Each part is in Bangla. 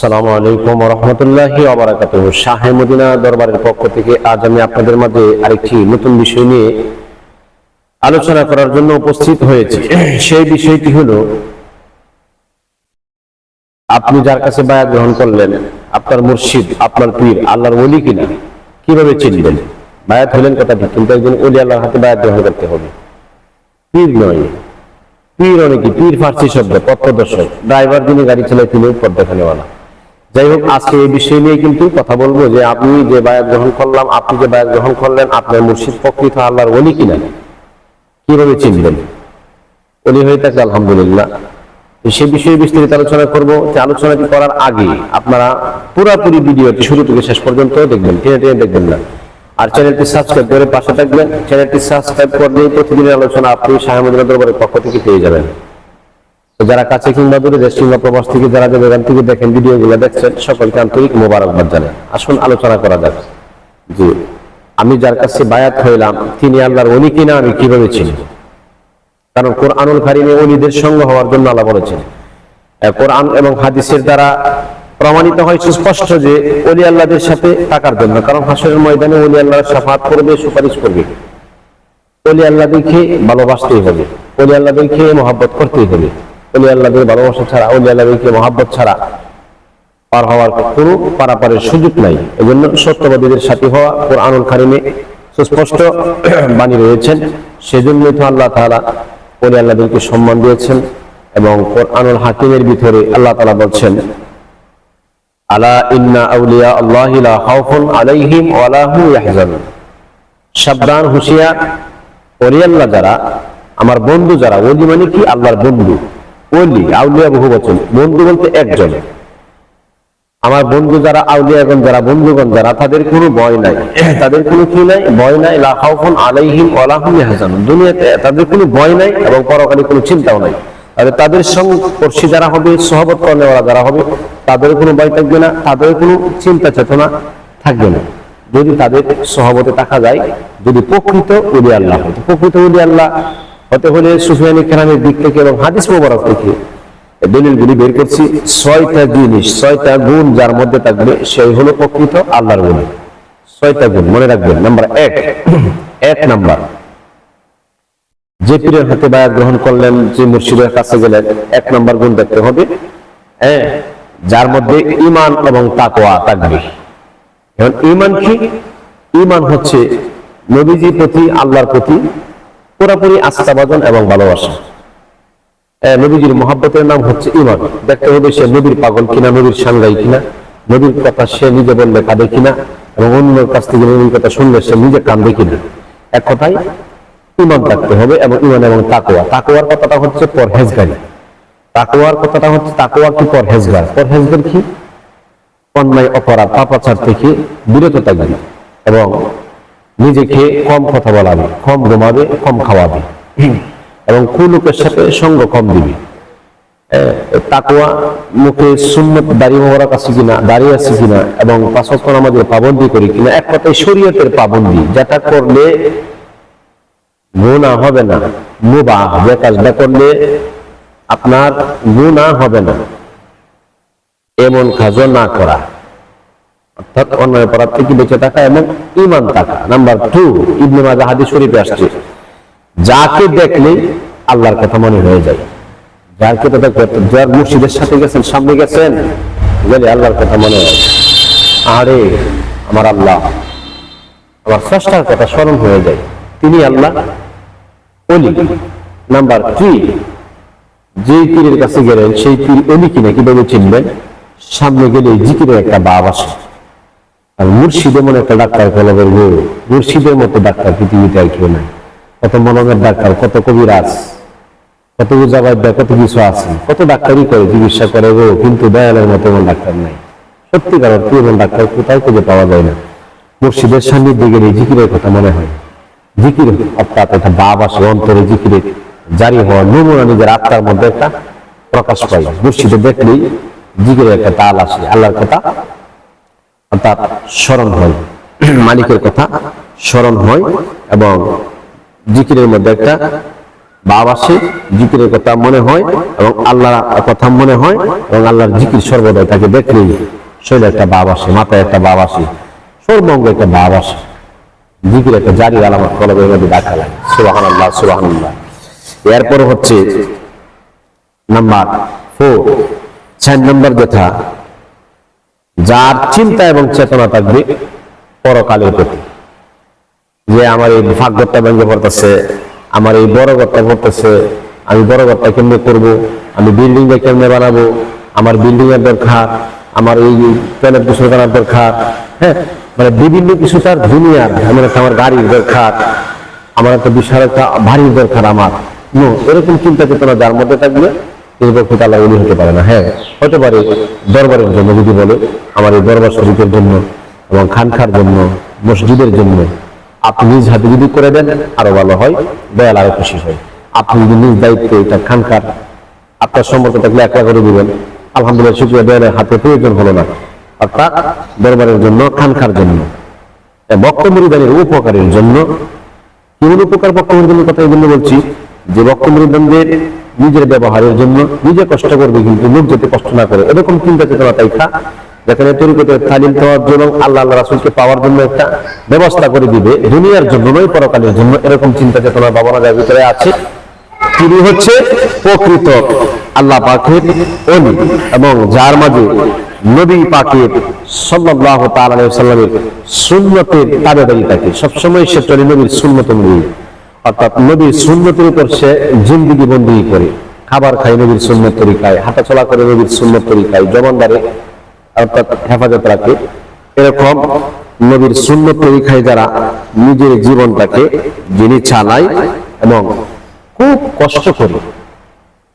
সালামু আলাইকুম রহমতুল্লাহি আবরাকাত শাহে মদিনা দরবারের পক্ষ থেকে আজ আমি আপনাদের মাঝে আরেকটি নতুন বিষয় নিয়ে আলোচনা করার জন্য উপস্থিত হয়েছি। সেই বিষয়টি হলো, আপনি যার কাছে বায়াত গ্রহণ করলেন, আপনার মুর্শিদ, আপনার পীর, আল্লাহর ওলি কিনা, কীভাবে চিনবেন বায়াত হলেন কথাটি, কিন্তু একজন ওলি আল্লাহর হাতে বায়াত গ্রহণ করতে হবে। পীর নয়। পীর অনেকে পীর ফার্সি শব্দ পথপ্রদর্শক ড্রাইভার যিনি গাড়ি চালায় তিনি পথ দেখানেওয়ালা যাই হোক, আজকে এই বিষয় নিয়ে কিন্তু কথা বলব যে আপনি যে বায়াত গ্রহণ করলাম, আপনি যে বায়াত গ্রহণ করলেন, আপনার মুর্শিদ প্রকৃত আল্লাহর ওলি কিনা? কীভাবে চিনবেন? ওলি হয়ে থাকে আলহামদুলিল্লাহ। সে বিষয়ে বিস্তারিত আলোচনা করব। যে আলোচনাটি করার আগে আপনারা পুরাপুরি ভিডিওটি শুরু থেকে শেষ পর্যন্ত দেখবেন, টেনে টেনে দেখবেন না। আর চ্যানেলটি সাবস্ক্রাইব করে পাশে থাকবেন। চ্যানেলটি সাবস্ক্রাইব করলেই প্রতিদিনের আলোচনা আপনি শাহমুদ্দিন দরবারের পক্ষ থেকে পেয়ে যাবেন। যারা কাছে কিংবা দূরে দেশ কিংবা প্রবাস থেকে যারা এখান থেকে দেখেন, ভিডিওগুলো দেখছেন, সকলকে আন্তরিক মোবারকবাদ জানাই। আসুন, আলোচনা করা যাক। জি, আমি যার কাছে বায়াত হইলাম, তিনি আল্লাহর অলি কিনা আমি কীভাবে চিনি? কারণ কোরআনুল কারিমে অলিদের সঙ্গ হওয়ার জন্য আল্লাহ বলেছেন কোরআন এবং হাদিসের দ্বারা প্রমাণিত হয়, সুস্পষ্ট যে অলি আল্লাহদের সাথে থাকার জন্য। কারণ হাসরের ময়দানে অলি আল্লাহর সাফাত করবে, সুপারিশ করবে অলি আল্লাহদেরকে ভালোবাসতেই হবে অলি আল্লাহদেরকে মহাব্বত করতেই হবে। অলি আল্লাহদের ভালোবাসা ছাড়া অলি মহাব্বত ছাড়া পার হওয়ার কোনো পারাপারের সুযোগ নাই। এজন্য সত্যবাদীদের সাথী হওয়া কোরআনুল কারিমে সুস্পষ্ট বাণী রয়েছেন। সেজন্যই তো আল্লাহ তাআলা অলি সম্মান দিয়েছেন এবং কোরআনুল হাকিমের ভিতরে আল্লাহ তালা বলছেন, আলা ইন্না আউলিয়া আল্লাহি লা আলাইহিম ওয়া লা সাবধান আল্লাহ যারা, আমার বন্ধু যারা ওলি মানে কি আল্লাহর বন্ধু? ওলি, আউলিয়া বহু বচন। বন্ধু বলতে একজন। আমার বন্ধু যারা, আউলিয়াগণ যারা, বন্ধুগণ যারা, তাদের কোনো ভয় নাই। তাদের কোনো কি নাই? ভয় নাই। লাখাউফুন আলাইহিম ওয়া লা ইয়াহজানুন। দুনিয়াতে তাদের কোনো ভয় নাই এবং পরকালে কোনো চিন্তাও নাই। তাহলে তাদের সংস্পর্শী যারা হবে, সহবত কর্নেওয়ালা যারা হবে, তাদের কোনো ভয় থাকবে না, তাদের কোনো চিন্তা চেতনা থাকবে না। যদি তাদের সহবতে থাকা যায়, যদি প্রকৃত উলি আল্লাহ প্রকৃত উলি আল্লাহ হতে হলে সুফিয়ানি কেরামের দিক থেকে এবং হাদিস মোবারক থেকে দলিলগুলি বের করছি। ছয়টা জিনিস, ছয়টা গুণ যার মধ্যে থাকবে, সেই হলো প্রকৃত আল্লাহর গুণ ছয়টা গুণ, মনে রাখবেন। নাম্বার এক এক নাম্বার। যে পীরের হাতে বায়াত গ্রহণ করলেন, যে মুর্শিদের কাছে গেলেন, এক নম্বর গুণ দেখতে হবে। হ্যাঁ যার মধ্যে ইমান এবং তাকোয়া থাকবে। এখন ইমান কি? ইমান হচ্ছে নবীজির প্রতি, আল্লাহর প্রতি পুরোপুরি আস্থাভাজন এবং ভালোবাসা। নবীজির মহাব্বতের নাম হচ্ছে ইমান দেখতে হবে সে নবীর পাগল কিনা, নবীর সাংগাই কিনা, নবীর কথা সে নিজে বললে কাঁদে কিনা, এবং অন্যের কাছ থেকে নবীর কথা শুনলে সে নিজে কাঁদবে কিনা। এক কথায় ইমান থাকতে হবে এবং ইমান এবং তাকোয়া তাকোয়ার কথাটা হচ্ছে পরহেজগারি। তাকোয়ার কথাটা হচ্ছে তাকোয়া কি পরহেজগার? পরহেজগার কি? অন্যায়, অপরাধ, পাপাচার থেকে বিরত থাকবে। এবং নিজেকে কম কথা বলাবে কম ঘুমাবে কম খাওয়াবে। এবং কুলুকের সাথে সঙ্গ কম দিবে। আহ, তাকওয়া মুখে সুন্নত দাড়ি মোবারক আছে কিনা দাঁড়িয়ে আছে কিনা এবং পাঁচত্তর আমাদের পাবন্দি করি কিনা এক কথায় শরীয়তের পাবন্দি যেটা করলে গুণা হবে না মুবাহ যে কাজটা করলে আপনার গুণা হবে না। এমন কাজও না করা। অর্থাৎ অন্যায় অপরাধ থেকে বেঁচে থাকা এবং ইমান থাকা। নাম্বার টু ইবনে মাজা হাদিস শরীফে আসছে, যাকে দেখলে আল্লাহর কথা মনে হয়ে যায়। যার মুর্শিদের সাথে গেছেন, সামনে গেছেন, গেলে আল্লাহর কথা মনে হয়। আরে, আমার আল্লাহ, আমার কথা স্মরণ হয়ে যায়। তিনি আল্লাহ অলি। নাম্বার থ্রি যে পীরের কাছে গেলেন, সেই পীর অলি কিনা কীভাবে চিনবেন সামনে গেলে জিকিরের একটা ভাব আসে। আর মুর্শিদে মনে একটা ডাক্তার ফেলে বলব মুর্শিদের মতো ডাক্তার পৃথিবীতে আর কেউ নাই। কত মনমের ডাক্তার, কত কবিরাজ, কত উজাবাদ দেয়, কত কিছু আছে। কত ডাক্তারই করে, চিকিৎসা করে গো, কিন্তু দয়ালের মতো এমন ডাক্তার নাই। সত্যিকার অর্থে এমন ডাক্তার কোথাও খুঁজে পাওয়া যায় না। মুর্শিদের সান্নিধ্যে গেলে জিকিরের কথা মনে হয়। জিকির অর্থাৎ একটা ভাব আসে, অন্তরে জিকিরে জারি হওয়া নমুনা নিজের আত্মার মধ্যে একটা প্রকাশ পায়। মুর্শিদে দেখলেই জিকিরের একটা তাল আসে, আল্লাহর কথা অর্থাৎ স্মরণ হয়। মালিকের কথা স্মরণ হয় এবং জিকিরের মধ্যে একটা ভাব আসে, জিকিরের কথা মনে হয় এবং আল্লাহর কথা মনে হয় এবং আল্লাহর জিকির সর্বদাই তাকে দেখলেই শরীরে একটা ভাব আসে, মাথায় একটা ভাব আসে, সর্বঙ্গ একটা ভাব আসে। জিকির একটা জারি আলামত কলবের মধ্যে দেখা লাগে সুবাহান আল্লাহ সুবাহান আল্লাহ এরপর হচ্ছে নাম্বার ফোর চার নম্বর যেটা যার চিন্তা এবং চেতনা থাকবে পরকালের প্রতি। যে আমার এই ভাগ্যটা ভেঙে পড়তেছে, আমার এই বড় ঘরটা পড়তেছে আমি বড় ঘরটা কেমনে করব, আমি বিল্ডিংটা কেমনে বানাবো, আমার বিল্ডিং এর দরকার, আমার এই প্যানেল কিছু করার দরকার হ্যাঁ? মানে বিভিন্ন কিছু তার দুনিয়ার আমার একটা আমার গাড়ির দরকার, আমার একটা বিশাল একটা ভারীর দরকার আমার। এরকম চিন্তা চেতনা যার মধ্যে থাকবে এই আল্লাহ উনি হতে পারে না। হ্যাঁ হতে পারে দরবারের জন্য, যদি বলে আমার এই দরবার শরীফের জন্য এবং খানখার জন্য, মসজিদের জন্য আপনি নিজ হাতে যদি করে দেন, আরও ভালো হয়, দয়াল আরও খুশি হয়। আপনি যদি নিজ দায়িত্বে এটা আপনার থাকলে করে দিবেন। আলহামদুলিল্লাহ, শুক্রিয়া হাতে প্রয়োজন হলো না। অর্থাৎ দরবারের জন্য জন্য। বক্তমরিদানের উপকারের জন্য উপকার বক্তমরিদানের কথা এই জন্য বলছি, যে বক্তমরিদানদের নিজের ব্যবহারের জন্য নিজে কষ্ট করবে কিন্তু লোক যাতে কষ্ট না করে। এরকম চিন্তা চেতনা তাই খা। যেখানে তরিকতের তালিম পাওয়ার জন্য আল্লাহ আল্লাহ রাসুলকে পাওয়ার জন্য একটা ব্যবস্থা করে দিবে, দুনিয়ার জন্য নয়, পরকালের জন্য এরকম চিন্তা চেতনা ভাবনা যার ভিতরে আছে। তিনি হচ্ছে প্রকৃত আল্লাহ পাকের অলি এবং যার মাঝে নবী পাকের সাল্লাহ তাল্লামের সুন্নতের তাবেদারি থাকে। সবসময় সে চলে নবীর সুন্নত অনুযায়ী। অর্থাৎ নবীর সুন্নতের উপর সে জিন্দিগি বন্দি করে। খাবার খায় নবীর সুন্নত তরিকায় হাঁটা চলা করে নবীর সুন্নত তরিকায়, জবানদারে অর্থাৎ হেফাজত রাখে। এরকম নবীর সুন্নত তরিকায় যারা নিজের জীবনটাকে যিনি চালায় এবং খুব কষ্ট করে,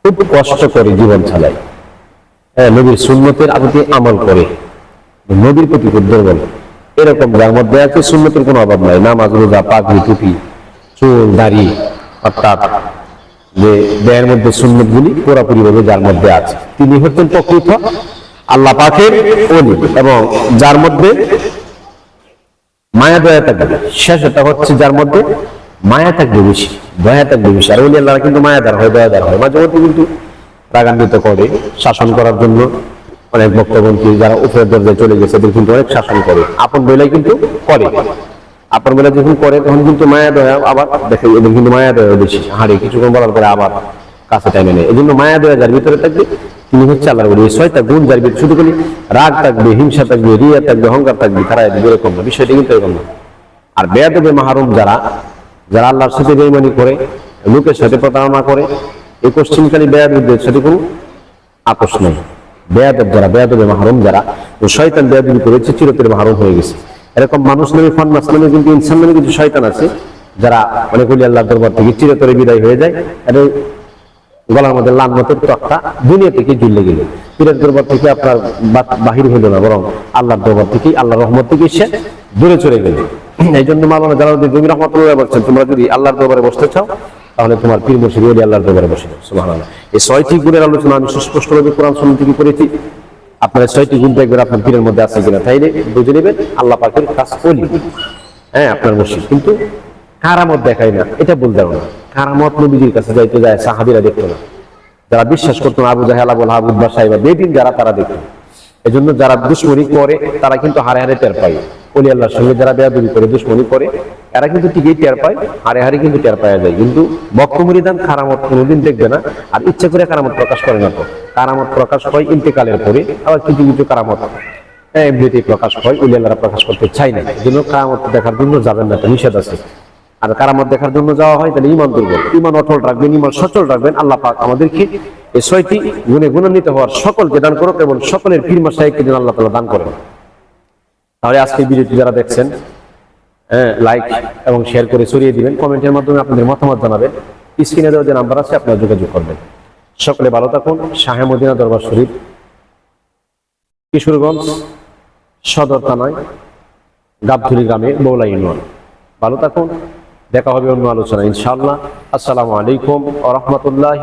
খুব কষ্ট করে জীবন চালায়। হ্যাঁ নবীর সুন্নতের আদতে আমল করে, নবীর প্রতি দুর্বল এরকম যার মধ্যে আছে সুন্নতের কোনো অভাব নাই। নামাজ, রোজা, পাগড়ি, টুপি চুল, দাড়ি, অর্থাৎ যে দেহের মধ্যে সুন্নত গুলি পুরাপুরি ভাবে যার মধ্যে আছে। তিনি হচ্ছেন প্রকৃত আল্লাহ পাকের অলি এবং যার মধ্যে মায়া, দয়া থাকবে শেষ এটা হচ্ছে যার মধ্যে মায়া থাকবে বেশি, দয়া থাকবে বেশি। আর ওলি আল্লাহ কিন্তু মায়াদার হয়, দয়াদার হয়। মাঝে মধ্যে কিন্তু রাগান্বিত করে শাসন করার জন্য অনেক বক্তব্যমন্ত্রী যারা উপরের দরজায় চলে গেছে কিন্তু অনেক শাসন করে, আপন বেলায় কিন্তু করে। আপন বেলা যখন করে, তখন কিন্তু মায়া দয়া আবার দেখে এদের কিন্তু মায়া দয়া বেশি হাড়ে। কিছুক্ষণ বলার পরে আবার কাছে টাইমে নেই এই জন্য মায়া দয়া যার ভিতরে থাকবে, তিনি হচ্ছে আল্লাহর বলি ছয়টা গুণ যার ভিতরে, শুধু বলি রাগ থাকবে, হিংসা থাকবে, রিয়া থাকবে, অহংকার থাকবে, তারা এরকম না। বিষয়টা কিন্তু এরকম না। আর বেয়াদবে মাহরুম যারা যারা আল্লাহর সাথে বেইমানি করে, লোকের সাথে প্রতারণা করে, এই কোশ্চিনকারী বেয়াদবদের সাথে কোনো আপোষ নেই। বেয়াদব যারা, বেয়াদবে মাহরুম যারা শয়তান বেয়াদবি করেছে, চিরতরে মাহরুম হয়ে গেছে। এরকম মানুষ নামে ফান্নাস নামে কিন্তু ইনসান নামে কিছু শয়তান আছে, যারা অনেক অলি আল্লাহ দরবার থেকে চিরতরে বিদায় হয়ে যায়, এটা গলার মধ্যে লান্নতের তক্তা, দুনিয়া থেকে জুড়লে গেল। পীরের দরবার থেকে আপনার বাহির হইল না, বরং আল্লাহর দরবার থেকে আল্লাহর রহমত থেকে সে দূরে চলে গেল। এই জন্য মালানা জালালউদ্দিন রুমি রহমতুল্লাহ বলছেন, তোমরা যদি আল্লাহর দরবারে বসতে চাও, তাহলে তোমার পীর মুর্শিদ আল্লাহর দরবারে বসে সুবহানাল্লাহ। এই ছয়টি গুণের আলোচনা আমি সুস্পষ্টভাবে কোরআন শুনুন থেকে করেছি। আপনার ছয়টি গুণ দেখবেন আপনার পীরের মধ্যে আছে কিনা তাইলে বুঝে নেবেন? আল্লাহ পাকের কাজ করি হ্যাঁ আপনার মুর্শিদ কিন্তু কারামত দেখায় না। এটা বলতে না কারামত নবীজির কাছে যাইতে যায়, সাহাবিরা দেখতো না। যারা বিশ্বাস করতো না, আবু জাহেল, আবুল হাবুদ বা সাহেবা বেদিন, যারা তারা দেখতো। এই জন্য যারা দুশ্মনী করে, তারা কিন্তু হারে হারে টের পায়। অলি আল্লাহর সঙ্গে যারা বেয়াদবি করে, দুশ্মনী করে এরা কিন্তু ঠিকই টের পায়, হারে হারে কিন্তু টের পাওয়া যায়। কিন্তু বক্তমরিদান কারামত কোনোদিন দেখবে না, আর ইচ্ছা করে কারামত প্রকাশ করে না তো। কারামত প্রকাশ হয় ইন্তেকালের পরে, আবার কিছু কিছু কারামত এমনিতেই প্রকাশ হয় উলি আল্লাহরা প্রকাশ করতে চাই না। এই জন্য কারামত দেখার জন্য যাবেন না নিষেধ আছে। আর কারামত দেখার জন্য যাওয়া হয়, তাহলে ইমান দুর্বল। ইমান অটল রাখবেন ইমান সচল রাখবেন, আল্লাহ পাক আমাদেরকে এই ছয়টি গুণে গুণান্বিত হওয়ার সকলকে দান করুক এবং সকলের পীর মাসাইকে যেন আল্লাহ তালা দান করেন। তাহলে আজকে ভিডিওটি যারা দেখছেন লাইক এবং শেয়ার করে ছড়িয়ে দিবেন। কমেন্টের মাধ্যমে আপনাদের মতামত জানাবেন। স্ক্রিনে দেওয়া যে নাম্বার আছে, আপনারা যোগাযোগ করবেন। সকলে ভালো থাকুন। শাহে মদিনা দরবার শরীফ, কিশোরগঞ্জ, সদর থানায় গাবধুলি গ্রামে বৌলা ইউনিয়ন। ভালো থাকুন। দেখা হবে অন্য আলোচনা ইনশাআল্লাহ। আসসালামু আলাইকুম আ রহমতুল্লাহ